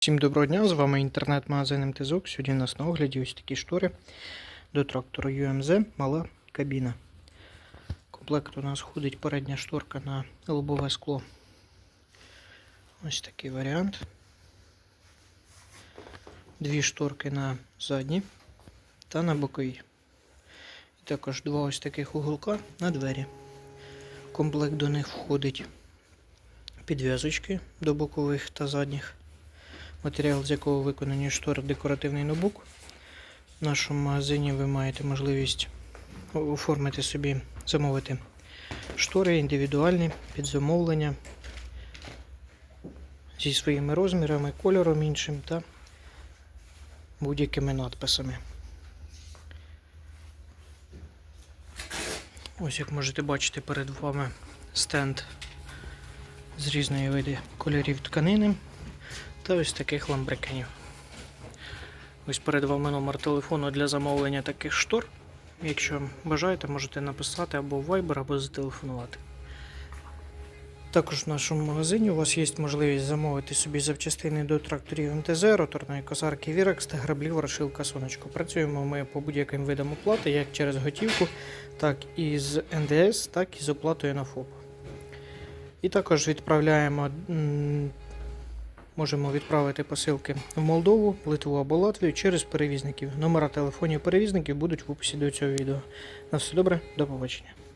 Всім доброго дня, з вами інтернет-магазин МТЗОК. Сьогодні у нас на огляді ось такі штори до трактору UMZ, мала кабіна. Комплект у нас входить передня шторка на лобове скло. Ось такий варіант. Дві шторки на задні та на бокові. І також два ось таких уголка на двері. Комплект до них входить підв'язочки до бокових та задніх матеріал, з якого виконані штори декоративний ноутбук. В нашому магазині ви маєте можливість оформити собі, замовити штори індивідуальні під замовлення зі своїми розмірами, кольором іншим та будь-якими надписами. Ось як можете бачити перед вами стенд з різної види кольорів тканини та ось таких ламбрикенів. Ось перед вами номер телефону для замовлення таких штор. Якщо бажаєте, можете написати або в Viber, або зателефонувати. Також в нашому магазині у вас є можливість замовити собі запчастини до тракторів МТЗ, роторної косарки Вірекс та граблів Ворошилка Сонечко. Працюємо ми по будь-яким видам оплати, як через готівку, так і з НДС, так і з оплатою на ФОП. І також відправляємо Можемо відправити посилки в Молдову, Литву або Латвію через перевізників. Номера телефонів перевізників будуть в описі до цього відео. На все добре, до побачення.